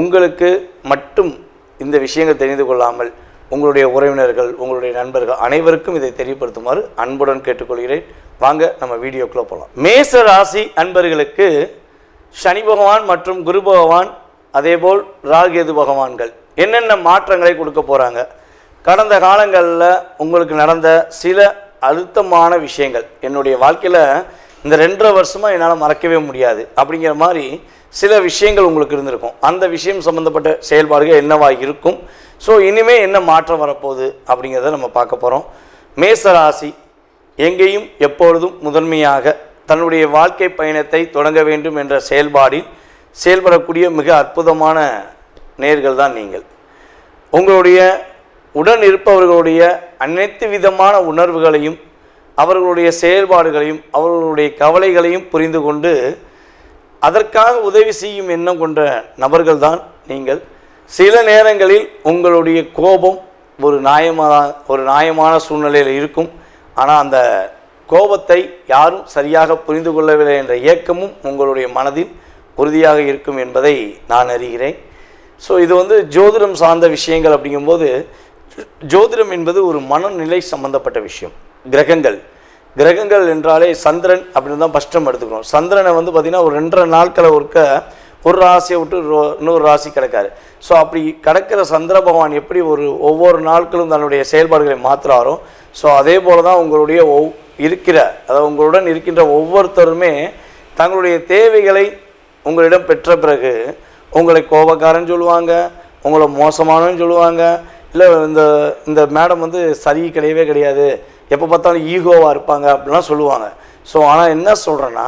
உங்களுக்கு மட்டும் இந்த விஷயங்கள் தெரிந்து கொள்ளாமல் உங்களுடைய உறவினர்கள் உங்களுடைய நண்பர்கள் அனைவருக்கும் இதை தெரியப்படுத்துமாறு அன்புடன் கேட்டுக்கொள்கிறேன். வாங்க நம்ம வீடியோக்குள்ளே போகலாம் மேச ராசி அன்பர்களுக்கு சனி பகவான் மற்றும் குரு பகவான் அதேபோல் ராகேது பகவான்கள் என்னென்ன மாற்றங்களை கொடுக்க போகிறாங்க கடந்த காலங்களில் உங்களுக்கு நடந்த சில அழுத்தமான விஷயங்கள். என்னுடைய வாழ்க்கையில் இந்த ரெண்டரை வருஷமாக என்னால் மறக்கவே முடியாது. அப்படிங்கிற மாதிரி சில விஷயங்கள் உங்களுக்கு இருந்திருக்கும். அந்த விஷயம் சம்மந்தப்பட்ட செயல்பாடுகள் என்னவாக இருக்கும்? ஸோ இனிமே என்ன மாற்றம் வரப்போகுது அப்படிங்கிறத நம்ம பார்க்க போகிறோம் மேசராசி எங்கேயும் எப்பொழுதும் முதன்மையாக தன்னுடைய வாழ்க்கை பயணத்தை தொடங்க வேண்டும் என்ற செயல்பாடில் செயல்படக்கூடிய மிக அற்புதமான நேர்கள் தான் நீங்கள். உங்களுடைய உடன் இருப்பவர்களுடைய அனைத்து விதமான உணர்வுகளையும் அவர்களுடைய செயல்பாடுகளையும் அவர்களுடைய கவலைகளையும் புரிந்து கொண்டு அதற்காக உதவி செய்யும் எண்ணம் கொண்ட நபர்கள்தான் நீங்கள். சில நேரங்களில் உங்களுடைய கோபம் ஒரு நியாயமான ஒரு நியாயமான சூழ்நிலையில் இருக்கும். ஆனால் அந்த கோபத்தை யாரும் சரியாக புரிந்து கொள்ளவில்லை என்ற ஏக்கமும் உங்களுடைய மனதில் உறுதியாக இருக்கும் என்பதை நான் அறிகிறேன். ஸோ இது வந்து ஜோதிடம் சார்ந்த விஷயங்கள் அப்படிங்கும்போது ஜோதிடம் என்பது ஒரு மனநிலை சம்பந்தப்பட்ட விஷயம். கிரகங்கள். கிரகங்கள் என்றாலே சந்திரன் அப்படின்னு தான் ஃபஸ்ட் எடுத்துக்கிறோம். எடுத்துக்கணும் சந்திரனை வந்து பார்த்திங்கன்னா ஒரு ரெண்டரை நாட்களை ஒருக்க ஒரு ராசியை விட்டு ரோ- இன்னொரு ராசி கிடக்காரு. ஸோ அப்படி கிடக்கிற சந்திர பகவான் எப்படி ஒரு ஒவ்வொரு நாட்களும் தன்னுடைய செயல்பாடுகளை மாற்றுறாரோ ஸோ அதே போல தான் உங்களுடைய ஒவ் இருக்கிற அதாவது உங்களுடன் இருக்கின்ற ஒவ்வொருத்தருமே தங்களுடைய தேவைகளை உங்களிடம் பெற்ற பிறகு உங்களை கோபக்காரன் சொல்லுவாங்க உங்களை மோசமானன்னு சொல்லுவாங்க இல்லை இந்த இந்த மேடம் வந்து சரி கிடையவே கிடையாது எப்போ பார்த்தாலும் ஈகோவாக இருப்பாங்க அப்படிலாம் சொல்லுவாங்க. ஸோ ஆனால் என்ன சொல்கிறேன்னா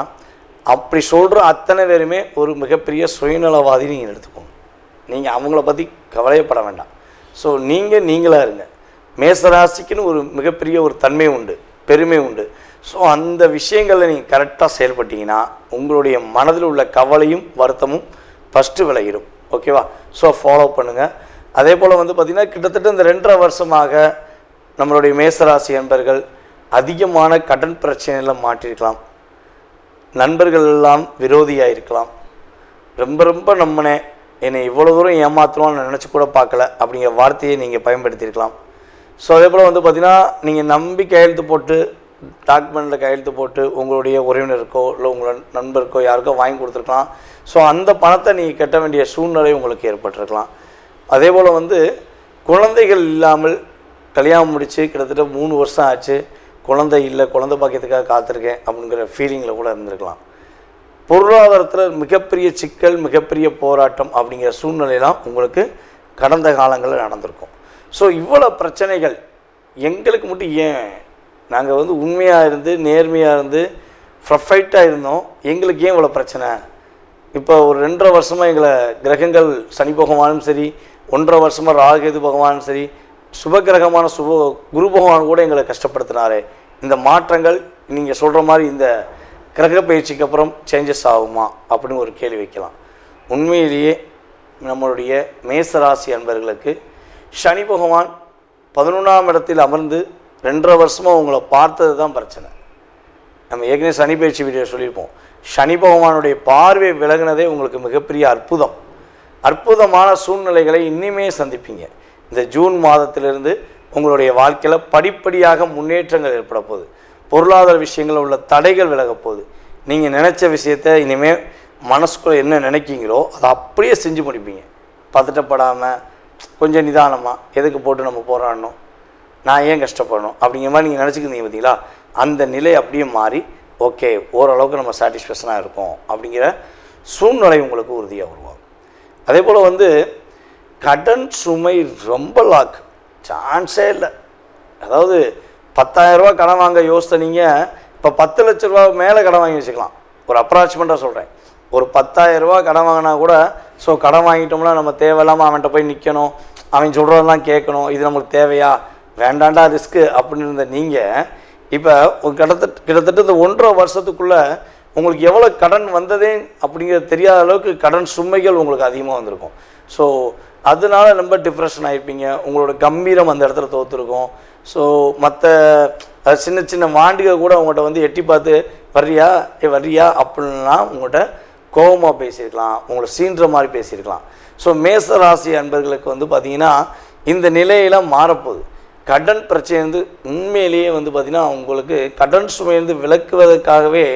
அப்படி சொல்கிற அத்தனை பேருமே ஒரு மிகப்பெரிய சுயநலவாதி நீங்கள் எடுத்துக்கோங்க. நீங்கள் அவங்கள பற்றி கவலையப்பட வேண்டாம். ஸோ நீங்கள் நீங்களாக இருங்க. மேசராசிக்குன்னு ஒரு மிகப்பெரிய ஒரு தன்மை உண்டு பெருமை உண்டு. ஸோ அந்த விஷயங்களில் நீங்கள் கரெக்டாக செயல்பட்டீங்கன்னா உங்களுடைய மனதில் உள்ள கவலையும் வருத்தமும் ஃபஸ்ட்டு விளையிடும் ஓகேவா ஸோ ஃபாலோ பண்ணுங்கள் அதே போல் வந்து பார்த்திங்கன்னா கிட்டத்தட்ட இந்த ரெண்டரை வருஷமாக நம்மளுடைய மேசராசி என்பர்கள் அதிகமான கடன் பிரச்சனையில் மாட்டிருக்கலாம். நண்பர்கள் எல்லாம் விரோதியாக இருக்கலாம் ரொம்ப ரொம்ப நம்மனே என்னை இவ்வளோ தூரம் ஏமாத்துவான்னு நினச்சி கூட பார்க்கல அப்படிங்கிற வார்த்தையை நீங்கள் பயன்படுத்தியிருக்கலாம். ஸோ அதே போல் வந்து பார்த்திங்கன்னா நீங்கள் நம்பி கையெழுத்து போட்டு டாக்குமெண்ட்டில் கையெழுத்து போட்டு உங்களுடைய உறவினருக்கோ இல்லை உங்களோட நண்பருக்கோ யாருக்கோ வாங்கி கொடுத்துருக்கலாம். ஸோ அந்த பணத்தை நீங்கள் கட்ட வேண்டிய சூழ்நிலை உங்களுக்கு ஏற்பட்டிருக்கலாம். அதே போல் வந்து குழந்தைகள் இல்லாமல் கல்யாணம் முடித்து கிட்டத்தட்ட மூணு வருஷம் ஆச்சு. குழந்தை இல்லை குழந்தை பாக்கியத்துக்காக காத்திருக்கேன் அப்படிங்கிற ஃபீலிங்கில் கூட இருந்திருக்கலாம். பொருளாதாரத்தில் மிகப்பெரிய சிக்கல் மிகப்பெரிய போராட்டம் அப்படிங்கிற சூழ்நிலையெல்லாம் உங்களுக்கு கடந்த காலங்களில் நடந்திருக்கும். ஸோ இவ்வளோ பிரச்சனைகள் எங்களுக்கு மட்டும் ஏன்? நாங்கள் வந்து உண்மையாக இருந்து நேர்மையாக இருந்து ப்ரொஃபைட்டாக இருந்தோம். எங்களுக்கு ஏன் இவ்வளோ பிரச்சனை? இப்போ ஒரு ரெண்டரை வருஷமாக எங்களை கிரகங்கள் சனி பகவானும் சரி ஒன்றரை வருஷமாக ராகேது பகவானும் சரி சுபகிரகமான சுப குரு பகவான் கூட எங்களை கஷ்டப்படுத்தினாரே இந்த மாற்றங்கள் நீங்கள் சொல்கிற மாதிரி இந்த கிரக பயிற்சிக்கு அப்புறம் சேஞ்சஸ் ஆகுமா அப்படின்னு ஒரு கேள்வி வைக்கலாம். உண்மையிலேயே நம்மளுடைய மேசராசி அன்பர்களுக்கு சனி பகவான் பதினொன்றாம் இடத்தில் அமர்ந்து ரெண்டரை வருஷமாக உங்களை பார்த்தது தான் பிரச்சனை. நம்ம ஏற்கனவே சனி பயிற்சி வீடியோ சொல்லியிருப்போம். சனி பகவானுடைய பார்வை விலகினதே உங்களுக்கு மிகப்பெரிய அற்புதம். அற்புதமான சூழ்நிலைகளை இன்னுமே சந்திப்பீங்க. இந்த ஜூன் மாதத்திலிருந்து உங்களுடைய வாழ்க்கையில் படிப்படியாக முன்னேற்றங்கள் ஏற்பட போகுது. பொருளாதார விஷயங்களில் உள்ள தடைகள் விலகப் போகுது. நீங்கள் நினச்ச விஷயத்த இனிமேல் மனசுக்குள்ளே என்ன நினைக்கிங்களோ அதை அப்படியே செஞ்சு முடிப்பீங்க. பதட்டப்படாமல் கொஞ்சம் நிதானமாக எதுக்கு போட்டு நம்ம போராடணும்? நான் ஏன் கஷ்டப்படணும்? அப்படிங்கிற மாதிரி நீங்கள் நினச்சிக்கிறீங்க பார்த்தீங்களா அந்த நிலை அப்படியே மாறி ஓகே ஓரளவுக்கு நம்ம சாட்டிஸ்ஃபேக்ஷனாக இருக்கோம் அப்படிங்கிற சூழ்நிலை உங்களுக்கு உறுதியாக உருவாகும். அதே போல் வந்து கடன் சுமை ரொம்ப லாக் சான்ஸே இல்லை. அதாவது பத்தாயிரரூபா கடன் வாங்க யோசித்த நீங்கள் இப்போ பத்து லட்ச ரூபா மேலே கடன் வாங்கி வச்சுக்கலாம். ஒரு அப்ராச்மெண்ட்டாக சொல்கிறேன் ஒரு பத்தாயிரரூபா கடன் வாங்கினா கூட ஸோ கடன் வாங்கிட்டோம்னா நம்ம தேவையில்லாமல் அவன்கிட்ட போய் நிற்கணும் அவன் சொல்கிறதெல்லாம் கேட்கணும். இது நம்மளுக்கு தேவையா? வேண்டாண்டா ரிஸ்க்கு அப்படின்னு இருந்த நீங்கள் இப்போ கிட்டத்தட்ட கிட்டத்தட்ட இந்த ஒன்றரை வருஷத்துக்குள்ளே உங்களுக்கு எவ்வளோ கடன் வந்ததே அப்படிங்கிறது தெரியாத அளவுக்கு கடன் சுமைகள் உங்களுக்கு அதிகமாக வந்திருக்கும். ஸோ அதனால ரொம்ப டிப்ரெஷன் ஆகிருப்பீங்க உங்களோட கம்பீரம் அந்த இடத்துல தோற்றுருக்கும் ஸோ மற்ற சின்ன சின்ன வாண்டிகை கூட உங்கள்கிட்ட வந்து எட்டி பார்த்து வர்றியா? ஏ வர்றியா? அப்படின்னா உங்கள்கிட்ட கோபமாக பேசியிருக்கலாம். உங்களை சீன்ற மாதிரி பேசியிருக்கலாம். ஸோ மேச ராசி அன்பர்களுக்கு வந்து பார்த்திங்கன்னா இந்த நிலையெல்லாம் மாறப்போகுது. கடன் பிரச்சனை வந்து உண்மையிலேயே வந்து பார்த்திங்கன்னா உங்களுக்கு கடன் சுமையிலிருந்து விளக்குவதற்காகவே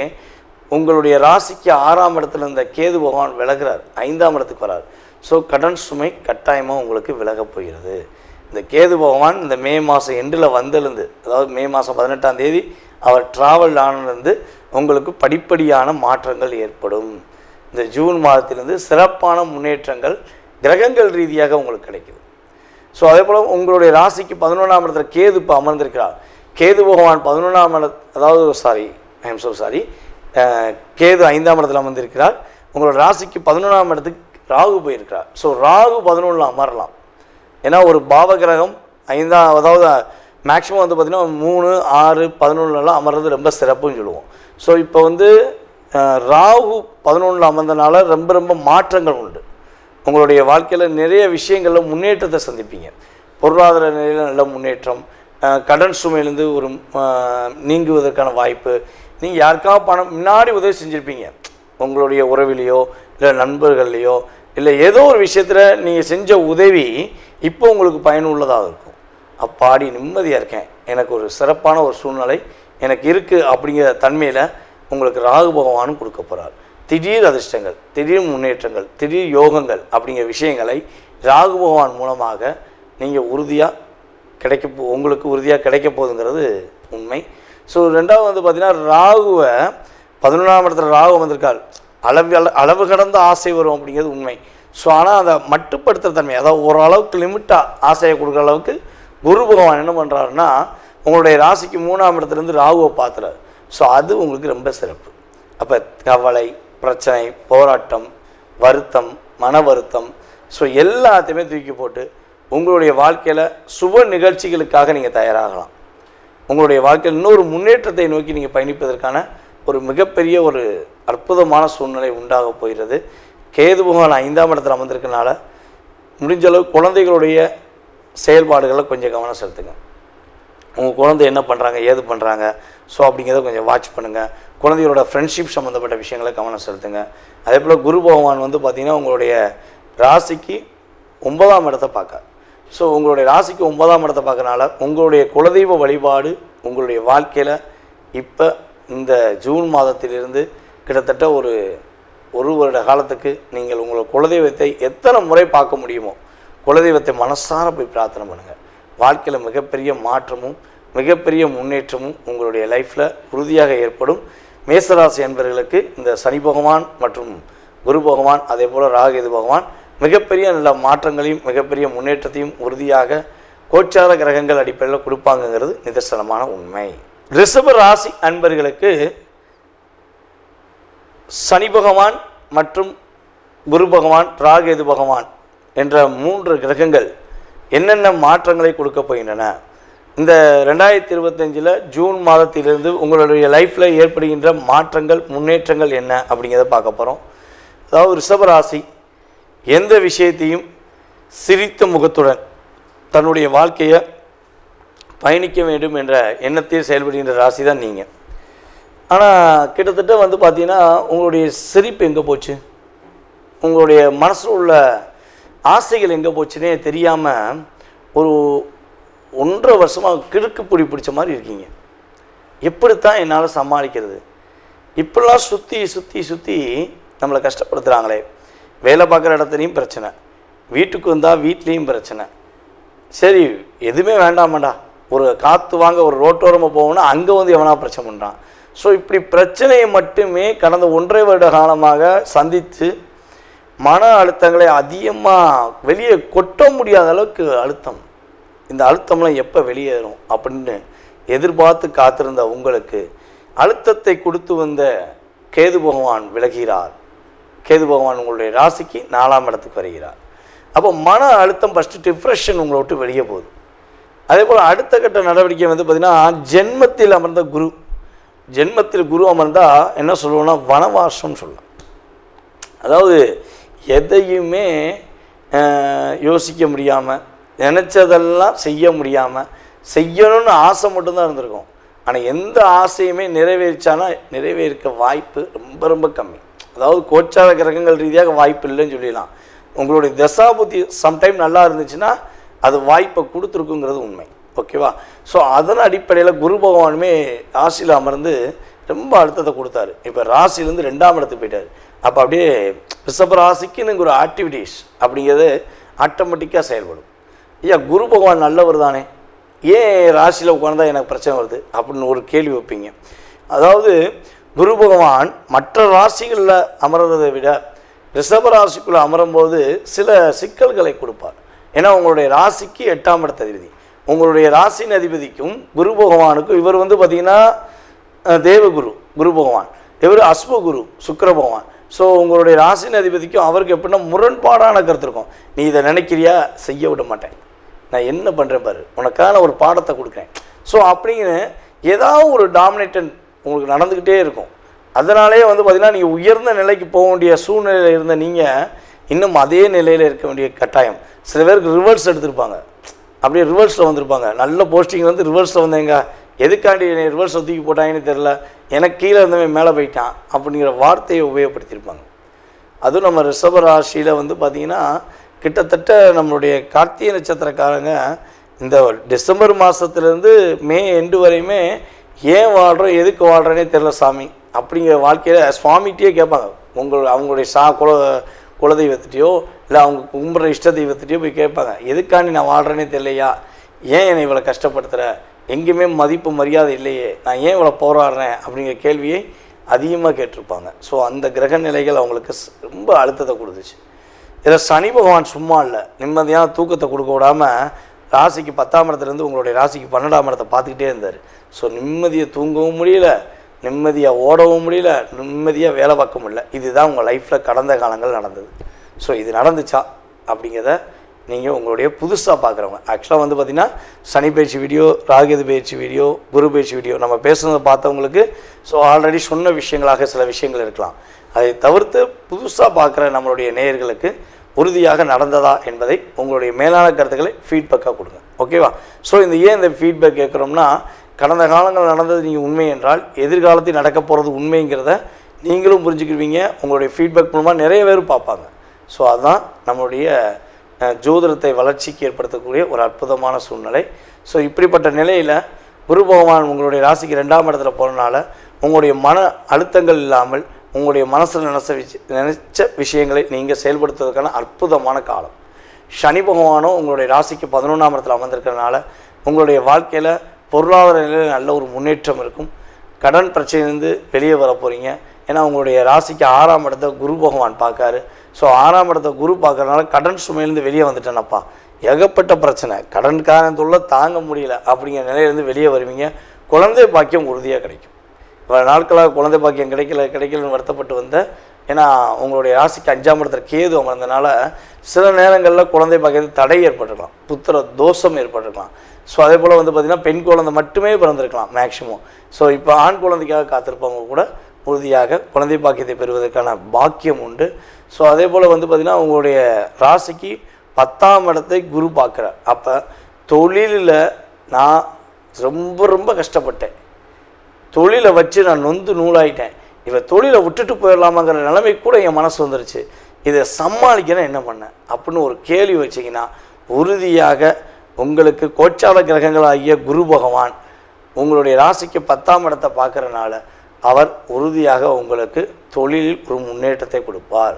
உங்களுடைய ராசிக்கு ஆறாம் இடத்துல இருந்த கேது பகவான் விலகிறார். ஐந்தாம் இடத்துக்கு வரார் ஸோ கடன் சுமை கட்டாயமாக உங்களுக்கு விலகப் போகிறது. இந்த கேது பகவான் இந்த மே மாதம் எண்டில் வந்திருந்து அதாவது மே மாதம் பதினெட்டாம் தேதி அவர் ட்ராவல் ஆனதுலேருந்து உங்களுக்கு படிப்படியான மாற்றங்கள் ஏற்படும். இந்த ஜூன் மாதத்திலிருந்து சிறப்பான முன்னேற்றங்கள் கிரகங்கள் ரீதியாக உங்களுக்கு கிடைக்குது. ஸோ அதே போல் உங்களுடைய ராசிக்கு பதினொன்றாம் இடத்துல கேது இப்போ அமர்ந்திருக்கிறார். கேது பகவான் பதினொன்றாம் இட அதாவது sorry I'm so sorry Ketu ஐந்தாம் இடத்துல அமர்ந்திருக்கிறார். உங்களோட ராசிக்கு பதினொன்றாம் இடத்துக்கு ராகு போயிருக்கிறார். ஸோ ராகு பதினொன்றில் அமரலாம். ஏன்னா ஒரு பாவகிரகம் ஐந்தாம் அதாவது மேக்ஸிமம் வந்து பார்த்திங்கன்னா மூணு ஆறு பதினொன்றுலாம் அமர்றது ரொம்ப சிறப்புன்னு சொல்லுவோம். ஸோ இப்போ வந்து ராகு பதினொன்றில் அமர்ந்தனால ரொம்ப ரொம்ப மாற்றங்கள் உண்டு. உங்களுடைய வாழ்க்கையில் நிறைய விஷயங்களில் முன்னேற்றத்தை சந்திப்பீங்க. பொருளாதார நிலையில் நல்ல முன்னேற்றம் கடன் சுமையிலேருந்து ஒரு நீங்குவதற்கான வாய்ப்பு நீங்கள் யாருக்காவது பணம் முன்னாடி உதவி செஞ்சுருப்பீங்க. உங்களுடைய உறவிலையோ இல்லை நண்பர்கள்லையோ இல்லை ஏதோ ஒரு விஷயத்தில் நீங்கள் செஞ்ச உதவி இப்போ உங்களுக்கு பயனுள்ளதாக இருக்கும். அப்பாடி நிம்மதியாக இருக்கேன். எனக்கு ஒரு சிறப்பான ஒரு சூழ்நிலை எனக்கு இருக்குது அப்படிங்கிற தன்மையில் உங்களுக்கு ராகு பகவானும் கொடுக்க போகிறார் திடீர் அதிர்ஷ்டங்கள் திடீர் முன்னேற்றங்கள் திடீர் யோகங்கள் அப்படிங்கிற விஷயங்களை ராகு பகவான் மூலமாக நீங்கள் உறுதியாக கிடைக்க போ உங்களுக்கு உறுதியாக கிடைக்க போகுதுங்கிறது உண்மை. ஸோ ரெண்டாவது வந்து பார்த்திங்கன்னா ராகுவை பதினொன்றாம் இடத்துல ராகு வந்திருக்கார். அளவு அளவு கடந்த ஆசை வரும் அப்படிங்கிறது உண்மை. ஸோ ஆனால் அதை மட்டுப்படுத்துகிற தன்மை அதாவது ஓரளவுக்கு லிமிட்டாக ஆசையை கொடுக்குற அளவுக்கு குரு பகவான் என்ன பண்ணுறாருன்னா உங்களுடைய ராசிக்கு மூணாம் இடத்துலேருந்து ராகுவை பார்த்துறாரு ஸோ அது உங்களுக்கு ரொம்ப சிறப்பு. அப்போ கவலை பிரச்சனை போராட்டம் வருத்தம் மன வருத்தம் ஸோ எல்லாத்தையுமே தூக்கி போட்டு உங்களுடைய வாழ்க்கையில் சுப நிகழ்ச்சிகளுக்காக நீங்கள் தயாராகலாம். உங்களுடைய வாழ்க்கையில் இன்னொரு முன்னேற்றத்தை நோக்கி நீங்கள் பயணிப்பதற்கான ஒரு மிகப்பெரிய ஒரு அற்புதமான சூழ்நிலை உண்டாக போகிறது. கேது பகவான் ஐந்தாம் இடத்துல அமர்ந்திருக்கனால முடிஞ்ச அளவு குழந்தைகளுடைய செயல்பாடுகளில் கொஞ்சம் கவனம் செலுத்துங்க. உங்கள் குழந்தை என்ன பண்ணுறாங்க ஏது பண்ணுறாங்க ஸோ அப்படிங்கிறத கொஞ்சம் வாட்ச் பண்ணுங்கள் குழந்தைகளோட ஃப்ரெண்ட்ஷிப் சம்மந்தப்பட்ட விஷயங்களை கவனம் செலுத்துங்க. அதே போல் குரு பகவான் வந்து பார்த்திங்கன்னா உங்களுடைய ராசிக்கு ஒன்பதாம் இடத்தை பார்க்க ஸோ உங்களுடைய ராசிக்கு ஒன்பதாம் இடத்தை பார்க்கறனால உங்களுடைய குலதெய்வ வழிபாடு உங்களுடைய வாழ்க்கையில் இப்போ இந்த ஜூன் மாதத்திலிருந்து கிட்டத்தட்ட ஒரு ஒரு வருட காலத்துக்கு நீங்கள் உங்கள் குலதெய்வத்தை எத்தனை முறை பார்க்க முடியுமோ குலதெய்வத்தை மனசார போய் பிரார்த்தனை பண்ணுங்கள் வாழ்க்கையில் மிகப்பெரிய மாற்றமும் மிகப்பெரிய முன்னேற்றமும் உங்களுடைய லைஃப்பில் உறுதியாக ஏற்படும். மேசராசி என்பவர்களுக்கு இந்த சனி பகவான் மற்றும் குரு பகவான் அதே போல் ராகேது பகவான் மிகப்பெரிய நல்ல மாற்றங்களையும் மிகப்பெரிய முன்னேற்றத்தையும் உறுதியாக கோச்சார கிரகங்கள் அடிப்படையில் கொடுப்பாங்கங்கிறது நிதர்சனமான உண்மை. ரிஷப ராசி அன்பர்களுக்கு சனி பகவான் மற்றும் குரு பகவான் ராகேது பகவான் என்ற மூன்று கிரகங்கள் என்னென்ன மாற்றங்களை கொடுக்க போகின்றன? இந்த ரெண்டாயிரத்தி இருபத்தஞ்சில் ஜூன் மாதத்திலிருந்து உங்களுடைய லைஃப்பில் ஏற்படுகின்ற மாற்றங்கள் முன்னேற்றங்கள் என்ன அப்படிங்கிறத பார்க்க போகிறோம் அதாவது ரிஷபராசி எந்த விஷயத்தையும் சிரித்த முகத்துடன் தன்னுடைய வாழ்க்கையை பயணிக்க வேண்டும் என்ற எண்ணத்தில் செயல்படுகின்ற ராசி தான் நீங்கள் ஆனால் கிட்டத்தட்ட வந்து பார்த்தீங்கன்னா உங்களுடைய சிரிப்பு எங்கே போச்சு? உங்களுடைய மனசில் உள்ள ஆசைகள் எங்கே போச்சுன்னே தெரியாமல் ஒரு ஒன்றரை வருஷமாக கிழக்கு பிடி பிடிச்ச மாதிரி இருக்கீங்க. எப்படித்தான் என்னால் சமாளிக்கிறது? இப்படிலாம் சுற்றி சுற்றி சுற்றி நம்மளை கஷ்டப்படுத்துகிறாங்களே வேலை பார்க்குற இடத்துலையும் பிரச்சனை. வீட்டுக்கு வந்தால் வீட்லேயும் பிரச்சனை. சரி எதுவுமே வேண்டாமாடா. ஒரு காற்று வாங்க ஒரு ரோட்டோரமாக போகணும்னா அங்கே வந்து எவனா பிரச்சனை பண்ணுறான் ஸோ இப்படி பிரச்சனையை மட்டுமே கடந்த ஒன்றரை வருட காலமாக சந்தித்து மன அழுத்தங்களை அதிகமாக வெளியே கொட்ட முடியாத அளவுக்கு அழுத்தம். இந்த அழுத்தம்லாம் எப்போ வெளியேறும் அப்படின்னு எதிர்பார்த்து காத்திருந்த உங்களுக்கு அழுத்தத்தை கொடுத்து வந்த கேது பகவான் விலகிறார். கேது பகவான் உங்களுடைய ராசிக்கு நாலாம் இடத்துக்கு வருகிறார். அப்போ மன அழுத்தம் ஃபஸ்ட்டு டிப்ரெஷன் உங்களை விட்டு வெளியே போகுது. அதே போல் அடுத்த கட்ட நடவடிக்கை வந்து பார்த்திங்கன்னா ஜென்மத்தில் அமர்ந்த குரு. ஜென்மத்தில் குரு அமர்ந்தால் என்ன சொல்லுவோம்னா வனவாசம்னு சொல்லலாம் அதாவது எதையுமே யோசிக்க முடியாமல் நினச்சதெல்லாம் செய்ய முடியாமல் செய்யணும்னு ஆசை மட்டும்தான் இருந்திருக்கும். ஆனால் எந்த ஆசையுமே நிறைவேறிச்சானா நிறைவேறிக்க வாய்ப்பு ரொம்ப ரொம்ப கம்மி. அதாவது கோச்சார கிரகங்கள் ரீதியாக வாய்ப்பு இல்லைன்னு சொல்லிடலாம். உங்களுடைய தசாபுத்தி சம்டைம் நல்லா இருந்துச்சுன்னா அது வாய்ப்பை கொடுத்துருக்குங்கிறது உண்மை. ஓகேவா? ஸோ அதன் அடிப்படையில் குரு பகவானுமே ராசியில் அமர்ந்து ரொம்ப அழுத்தத்தை கொடுத்தாரு. இப்போ ராசிலேருந்து ரெண்டாம் இடத்துக்கு போயிட்டார். அப்போ அப்படியே ரிஷப ராசிக்குன்னு ஒரு ஆக்டிவிட்டீஸ் அப்படிங்கிறது ஆட்டோமேட்டிக்காக செயல்படும். ஐயா குரு பகவான் நல்லவர் தானே? ஏன் ராசியில் உட்கார்ந்தா எனக்கு பிரச்சனை வருது? அப்படின்னு ஒரு கேள்வி வைப்பீங்க. அதாவது குரு பகவான் மற்ற ராசிகளில் அமர்றதை விட ரிஷப ராசிக்குள்ளே அமரும்போது சில சிக்கல்களை கொடுப்பார். ஏன்னா உங்களுடைய ராசிக்கு எட்டாம் இடத்த அதிபதி உங்களுடைய ராசின் அதிபதிக்கும் குரு பகவானுக்கும் இவர் வந்து பார்த்தீங்கன்னா தேவகுரு குரு பகவான். இவர் அஸ்வகுரு சுக்கர பகவான். ஸோ உங்களுடைய ராசின் அதிபதிக்கும் அவருக்கு எப்படின்னா முரண்பாடான கருத்து இருக்கும். நீ இதை நினைக்கிறியா? செய்ய விட மாட்டேன். நான் என்ன பண்ணுறேன் பாரு? உனக்கான ஒரு பாடத்தை கொடுக்குறேன். ஸோ அப்படிங்கிற ஏதாவது ஒரு டாமினேட்டன் உங்களுக்கு நடந்துக்கிட்டே இருக்கும். அதனாலே வந்து பார்த்திங்கன்னா நீங்கள் உயர்ந்த நிலைக்கு போக வேண்டிய சூழ்நிலையில் இருந்த நீங்கள் இன்னும் அதே நிலையில் இருக்க வேண்டிய கட்டாயம். சில பேருக்கு ரிவர்ஸ் எடுத்திருப்பாங்க. அப்படியே ரிவர்ஸில் வந்திருப்பாங்க. நல்ல போஸ்டிங் வந்து ரிவர்ஸில் வந்தேங்க எதுக்காண்டி என்னை ரிவர்ஸில் தூக்கி போட்டாங்கன்னு தெரில எனக்கு கீழே இருந்தவன் மேலே போயிட்டான் அப்படிங்கிற வார்த்தையை உபயோகப்படுத்தியிருப்பாங்க. அதுவும் நம்ம ரிஷப ராசியில் வந்து பார்த்திங்கன்னா கிட்டத்தட்ட நம்மளுடைய கார்த்திகை நட்சத்திரக்காரங்க இந்த டிசம்பர் மாதத்துலேருந்து மே எண்டு வரையுமே ஏன் வாழ்கிறோம் எதுக்கு வாழ்கிறேனே தெரில சாமி. அப்படிங்கிற வாழ்க்கையில் சுவாமிகிட்டே கேட்பாங்க. உங்கள் அவங்களுடைய சா குல குலதெய்வத்திட்டையோ இல்லை அவங்க கும்பிட்ற இஷ்ட தெய்வத்திட்டையோ போய் கேட்பாங்க. எதுக்காண்டி நான் வாழ்கிறேனே தெரியலையா? ஏன் என்னை இவ்வளோ கஷ்டப்படுத்துகிற எங்கேயுமே மதிப்பு மரியாதை இல்லையே. நான் ஏன் இவ்வளோ போராடுறேன்? அப்படிங்கிற கேள்வியை அதிகமாக கேட்டிருப்பாங்க. ஸோ அந்த கிரக நிலைகள் அவங்களுக்கு ரொம்ப அழுத்தத்தை கொடுத்துச்சு. இதில் சனி பகவான் சும்மா இல்லை. நிம்மதியான தூக்கத்தை கொடுக்க விடாமல் ராசிக்கு பத்தாம் இடத்துலேருந்து உங்களுடைய ராசிக்கு பன்னெண்டாம் இடத்தை பார்த்துக்கிட்டே இருந்தார். ஸோ நிம்மதியை தூங்கவும் முடியல. நிம்மதியாக ஓடவும் முடியல நிம்மதியாக வேலை பார்க்க முடியல. இதுதான் உங்கள் லைஃப்பில் கடந்த காலங்கள் நடந்தது. ஸோ இது நடந்துச்சா? அப்படிங்கிறத நீங்கள் உங்களுடைய புதுசாக பார்க்குறவங்க. ஆக்சுவலாக வந்து பார்த்திங்கன்னா சனி பயிற்சி வீடியோ ராகேது பயிற்சி வீடியோ குரு பயிற்சி வீடியோ நம்ம பேசுனதை பார்த்தவங்களுக்கு ஸோ ஆல்ரெடி சொன்ன விஷயங்களாக சில விஷயங்கள் இருக்கலாம். அதை தவிர்த்து புதுசாக பார்க்குற நம்மளுடைய நேயர்களுக்கு உறுதியாக நடந்ததா என்பதை உங்களுடைய மேலான கருத்துக்களை ஃபீட்பேக்காக கொடுங்க. ஓகேவா ஸோ இந்த ஏன் இந்த ஃபீட்பேக் கேட்குறோம்னா கடந்த காலங்கள் நடந்தது நீங்கள் உண்மை என்றால் எதிர்காலத்தில் நடக்க போகிறது உண்மைங்கிறத நீங்களும் புரிஞ்சுக்கிடுவீங்க. உங்களுடைய ஃபீட்பேக் மூலமாக நிறைய பேர் பார்ப்பாங்க. ஸோ அதுதான் நம்மளுடைய ஜோதிடத்தை வளர்ச்சிக்கு ஏற்படுத்தக்கூடிய ஒரு அற்புதமான சூழ்நிலை. ஸோ இப்படிப்பட்ட நிலையில் குரு பகவான் உங்களுடைய ராசிக்கு ரெண்டாம் இடத்துல போகிறனால உங்களுடைய மன அழுத்தங்கள் இல்லாமல் உங்களுடைய மனசில் நினச்ச விஷய நினச்ச விஷயங்களை நீங்கள் செயல்படுத்துவதற்கான அற்புதமான காலம். சனி பகவானும் உங்களுடைய ராசிக்கு பதினொன்றாம் இடத்துல அமர்ந்திருக்கிறதுனால உங்களுடைய வாழ்க்கையில் பொருளாதார நிலையில் நல்ல ஒரு முன்னேற்றம் இருக்கும். கடன் பிரச்சனையிலேருந்து வெளியே வர போகிறீங்க ஏன்னா உங்களுடைய ராசிக்கு ஆறாம் இடத்த குரு பகவான் பார்க்காரு. ஸோ ஆறாம் இடத்த குரு பார்க்கறனால கடன் சுமையிலேருந்து வெளியே வந்துட்டேனப்பா. ஏகப்பட்ட பிரச்சனை. கடன்காரன் தொல்லை தாங்க முடியல அப்படிங்கிற நிலையிலேருந்து வெளியே வருவீங்க. குழந்தை பாக்கியம் உறுதியாக கிடைக்கும். இவ்வளோ நாட்களாக குழந்தை பாக்கியம் கிடைக்கல கிடைக்கலன்னு வருத்தப்பட்டு வந்த. ஏன்னா உங்களுடைய ராசிக்கு அஞ்சாம் இடத்துல கேது அமர்ந்தனால சில நேரங்களில் குழந்தை பாக்கியத்தில் தடை ஏற்பட்டிருக்கலாம் புத்திர தோஷம் ஏற்பட்டுக்கலாம் ஸோ அதே போல் வந்து பார்த்திங்கன்னா பெண் குழந்தை மட்டுமே பிறந்திருக்கலாம் மேக்ஸிமம் ஸோ இப்போ ஆண் குழந்தைக்காக காத்திருப்பவங்க கூட உறுதியாக குழந்தை பாக்கியத்தை பெறுவதற்கான பாக்கியம் உண்டு. ஸோ அதே போல் வந்து பார்த்திங்கன்னா உங்களுடைய ராசிக்கு பத்தாம் இடத்தை குரு பார்க்குறார். அப்போ தொழிலில் நான் ரொம்ப ரொம்ப கஷ்டப்பட்டேன். தொழிலை வச்சு நான் நொந்து நூலாயிட்டேன். இவன் தொழிலை விட்டுட்டு போயிடலாமாங்கிற நிலைமை கூட என் மனசு வந்துருச்சு. இதை சமாளிக்கணும் என்ன பண்ணேன்? அப்படின்னு ஒரு கேள்வி வச்சிங்கன்னா உறுதியாக உங்களுக்கு கோச்சார கிரகங்களாகிய குரு பகவான் உங்களுடைய ராசிக்கு பத்தாம் இடத்தை பார்க்குறனால அவர் உறுதியாக உங்களுக்கு தொழிலில் ஒரு முன்னேற்றத்தை கொடுப்பார்.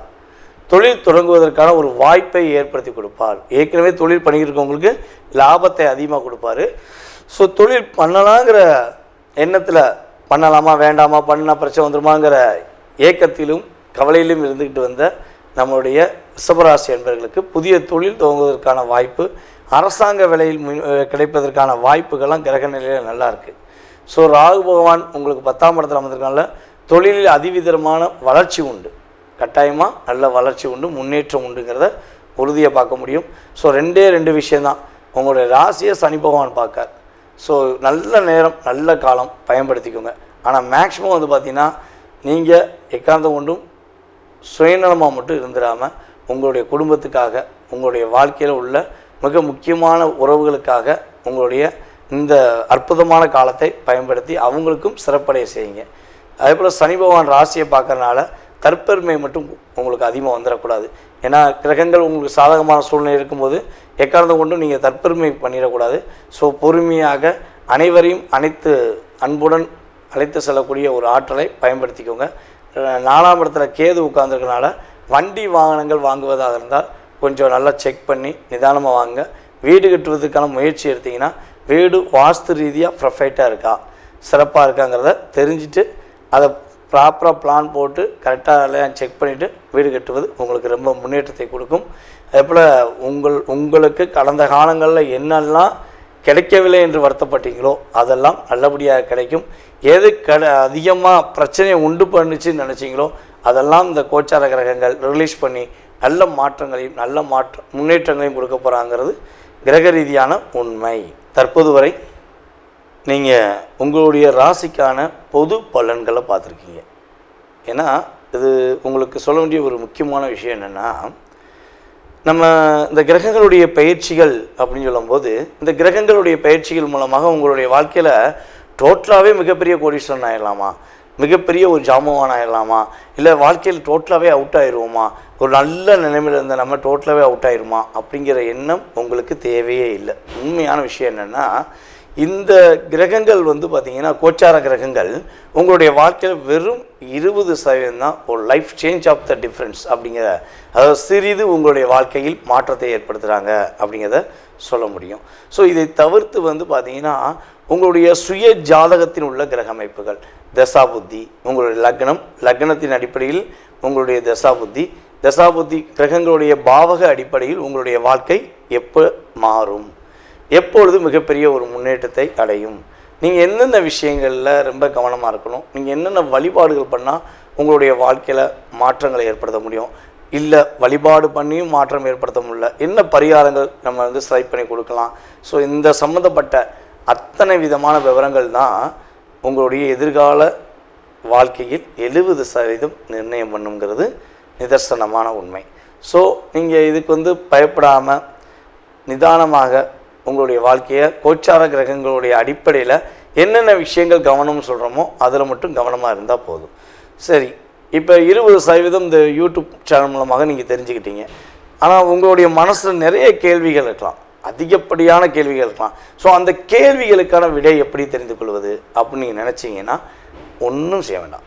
தொழில் தொடங்குவதற்கான ஒரு வாய்ப்பை ஏற்படுத்தி கொடுப்பார். ஏற்கனவே தொழில் பண்ணியிருக்கவங்களுக்கு லாபத்தை அதிகமாக கொடுப்பார். ஸோ தொழில் பண்ணலாங்கிற எண்ணத்தில் பண்ணலாமா வேண்டாமா பண்ணால் பிரச்சனை வந்துருமாங்கிற ஏக்கத்திலும் கவலையிலும் இருந்துக்கிட்டு வந்த நம்மளுடைய ரிஷபராசி என்பவர்களுக்கு புதிய தொழில் துவங்குவதற்கான வாய்ப்பு அரசாங்க விலையில் கிடைப்பதற்கான வாய்ப்புகள்லாம் கிரக நிலையில் நல்லா இருக்குது ஸோ ராகு பகவான் உங்களுக்கு பத்தாம் இடத்துல அமர்ந்திருக்கனால தொழிலில் அதிவிதமான வளர்ச்சி உண்டு. கட்டாயமாக நல்ல வளர்ச்சி உண்டு முன்னேற்றம் உண்டுங்கிறத உறுதியாக பார்க்க முடியும். ஸோ ரெண்டே ரெண்டு விஷயந்தான் உங்களுடைய ராசியை சனி பகவான் பார்க்கார். ஸோ நல்ல நேரம் நல்ல காலம் பயன்படுத்திக்கோங்க. ஆனால் மேக்ஸிமம் வந்து பார்த்திங்கன்னா நீங்கள் எக்காந்தம் கொண்டும் சுயநலமாக மட்டும் இருந்துடாமல் உங்களுடைய குடும்பத்துக்காக உங்களுடைய வாழ்க்கையில் உள்ள மிக முக்கியமான உறவுகளுக்காக உங்களுடைய இந்த அற்புதமான காலத்தை பயன்படுத்தி அவங்களுக்கும் சிறப்படைய செய்யுங்க. அதே போல் சனி பகவான் ராசியை பார்க்கறனால தற்பெருமை மட்டும் உங்களுக்கு அதிகமாக வந்துடக்கூடாது ஏன்னா கிரகங்கள் உங்களுக்கு சாதகமான சூழ்நிலை இருக்கும்போது எக்காரணம் கொண்டும் நீங்கள் தற்பெருமை பண்ணிடக்கூடாது ஸோ பொறுமையாக அனைவரையும் அனைத்து அன்புடன் அழைத்து செல்லக்கூடிய ஒரு ஆற்றலை பயன்படுத்திக்கோங்க. நாலாம் இடத்துல கேது உட்கார்ந்துருக்கனால வண்டி வாகனங்கள் வாங்குவதாக இருந்தால் கொஞ்சம் நல்லா செக் பண்ணி நிதானமாக வாங்க. வீடு கட்டுவதற்கான முயற்சி எடுத்திங்கன்னா வீடு வாஸ்து ரீதியாக ப்ரொஃபைட்டாக இருக்கா? சிறப்பாக இருக்காங்கிறத தெரிஞ்சுட்டு அதை ப்ராப்பராக பிளான் போட்டு கரெக்டாக எல்லாம் செக் பண்ணிவிட்டு வீடு கட்டுவது உங்களுக்கு ரொம்ப முன்னேற்றத்தை கொடுக்கும். அதே போல் உங்கள் உங்களுக்கு கடந்த காலங்களில் என்னெல்லாம் கிடைக்கவில்லை என்று வருத்தப்பட்டீங்களோ அதெல்லாம் நல்லபடியாக கிடைக்கும். எது கட அதிகமாக பிரச்சனையை உண்டு பண்ணுச்சுன்னு நினச்சிங்களோ அதெல்லாம் இந்த கோச்சார கிரகங்கள் ரிலீஸ் பண்ணி நல்ல மாற்றங்களையும் நல்ல மாற்ற முன்னேற்றங்களையும் கொடுக்க போகிறாங்கிறது கிரக ரீதியான உண்மை. தற்போது வரை நீங்கள் உங்களுடைய ராசிக்கான பொது பலன்களை பார்த்துருக்கீங்க. ஏன்னா இது உங்களுக்கு சொல்ல வேண்டிய ஒரு முக்கியமான விஷயம் என்னென்னா நம்ம இந்த கிரகங்களுடைய பயிற்சிகள் அப்படின்னு சொல்லும்போது இந்த கிரகங்களுடைய பயிற்சிகள் மூலமாக உங்களுடைய வாழ்க்கையில் டோட்டலாகவே மிகப்பெரிய கோடீஸ்வரன் ஆயிடலாமா மிகப்பெரிய ஒரு ஜாமவான் ஆயிடலாமா இல்லை வாழ்க்கையில் டோட்டலாகவே அவுட் ஆயிடுவோமா? ஒரு நல்ல நிலைமையில் இருந்த நம்ம டோட்டலாகவே அவுட் ஆயிடுமா அப்படிங்கிற எண்ணம் உங்களுக்கு தேவையே இல்லை. உண்மையான விஷயம் என்னென்னா இந்த கிரகங்கள் வந்து பார்த்திங்கன்னா கோச்சார கிரகங்கள் உங்களுடைய வாழ்க்கையில் வெறும் இருபது சதவீதம் தான் ஒரு life change of the difference அப்படிங்கிற அதாவது சிறிது உங்களுடைய வாழ்க்கையில் மாற்றத்தை ஏற்படுத்துகிறாங்க அப்படிங்கிறத சொல்ல முடியும். ஸோ இதை தவிர்த்து வந்து பார்த்தீங்கன்னா உங்களுடைய சுய ஜாதகத்தில் உள்ள கிரக அமைப்புகள் தசா புத்தி உங்களுடைய லக்னம் லக்னத்தின் அடிப்படையில் உங்களுடைய தசாபுத்தி தசாபுத்தி கிரகங்களுடைய பாவக அடிப்படையில் உங்களுடைய வாழ்க்கை எப்போ மாறும்? எப்பொழுது மிகப்பெரிய ஒரு முன்னேற்றத்தை அடையும்? நீங்கள் எந்தெந்த விஷயங்களில் ரொம்ப கவனமாக இருக்கணும்? நீங்கள் என்னென்ன வழிபாடுகள் பண்ணால் உங்களுடைய வாழ்க்கையில் மாற்றங்களை ஏற்படுத்த முடியும்? இல்லை வழிபாடு பண்ணியும் மாற்றம் ஏற்படுத்த முடியல. என்ன பரிகாரங்கள் நம்ம வந்து செலக்ட் பண்ணி கொடுக்கலாம்? ஸோ இந்த சம்மந்தப்பட்ட அத்தனை விதமான விவரங்கள் தான் உங்களுடைய எதிர்கால வாழ்க்கையில் எழுபது சதவீதம் நிர்ணயம் பண்ணுங்கிறது நிதர்சனமான உண்மை. ஸோ நீங்கள் இதுக்கு வந்து பயப்படாமல் நிதானமாக உங்களுடைய வாழ்க்கையை கோச்சார கிரகங்களுடைய அடிப்படையில் என்னென்ன விஷயங்கள் கவனம் சொல்கிறோமோ அதில் மட்டும் கவனமாக இருந்தால் போதும். சரி இப்போ இருபது சதவீதம் இந்த யூடியூப் சேனல் மூலமாக நீங்கள் தெரிஞ்சுக்கிட்டீங்க. ஆனால் உங்களுடைய மனசில் நிறைய கேள்விகள் இருக்கலாம். அதிகப்படியான கேள்விகள் இருக்கலாம். ஸோ அந்த கேள்விகளுக்கான விடை எப்படி தெரிந்து கொள்வது அப்படின்னு நீங்கள் நினச்சிங்கன்னா ஒன்றும் செய்ய வேண்டாம்.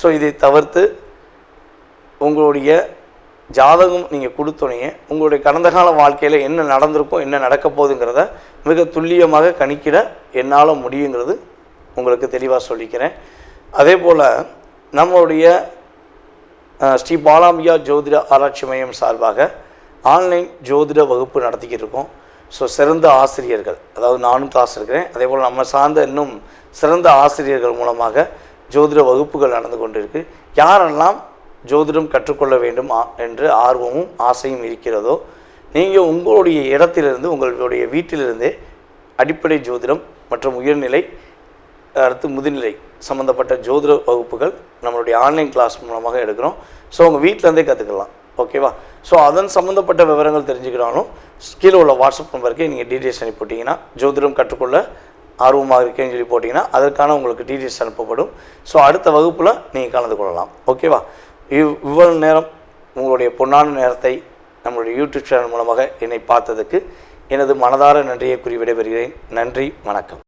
ஸோ இதை தவிர்த்து உங்களுடைய ஜாதகம் நீங்கள் கொடுத்தோன்னே உங்களுடைய கடந்த கால வாழ்க்கையில் என்ன நடந்திருக்கும் என்ன நடக்க போகுதுங்கிறத மிக துல்லியமாக கணிக்கிட என்னால் முடியுங்கிறது உங்களுக்கு தெளிவாக சொல்லிக்கிறேன். அதே போல் நம்மளுடைய ஸ்ரீ பாலாம்பியா ஜோதிட ஆராய்ச்சி மையம் சார்பாக ஆன்லைன் ஜோதிட வகுப்பு நடத்திக்கிட்டு இருக்கோம். ஸோ சிறந்த ஆசிரியர்கள் அதாவது நானும் கிளாஸ் இருக்கிறேன் அதே போல் நம்ம சார்ந்த இன்னும் சிறந்த ஆசிரியர்கள் மூலமாக ஜோதிட வகுப்புகள் நடந்து கொண்டிருக்கு. யாரெல்லாம் ஜோதிடம் கற்றுக்கொள்ள வேண்டும் என்று ஆர்வமும் ஆசையும் இருக்கிறதோ நீங்கள் உங்களுடைய இடத்திலிருந்து உங்களுடைய வீட்டிலிருந்தே அடிப்படை ஜோதிடம் மற்றும் உயர்நிலை அடுத்து முதுநிலை சம்மந்தப்பட்ட ஜோதிட வகுப்புகள் நம்மளுடைய ஆன்லைன் கிளாஸ் மூலமாக எடுக்கிறோம். ஸோ உங்கள் வீட்டிலேருந்தே கற்றுக்கலாம் ஓகேவா? ஸோ அதன் சம்மந்தப்பட்ட விவரங்கள் தெரிஞ்சுக்கிறாலும் கீழே உள்ள வாட்ஸ்அப் நம்பருக்கு நீங்கள் டீட்டெயில்ஸ் அனுப்பிவிட்டிங்கன்னா ஜோதிடம் கற்றுக்கொள்ள ஆர்வமாக இருக்கேன்னு சொல்லி போட்டிங்கன்னா அதற்கான உங்களுக்கு டீட்டெயில்ஸ் அனுப்பப்படும். ஸோ அடுத்த வகுப்பில் நீங்கள் கலந்து கொள்ளலாம். ஓகேவா இவ் இவ்வளவு நேரம் உங்களுடைய பொன்னான நேரத்தை நம்மளுடைய யூடியூப் சேனல் மூலமாக என்னை பார்த்ததுக்கு எனது மனதார நன்றியை கூறி விடைபெறுகிறேன். நன்றி வணக்கம்.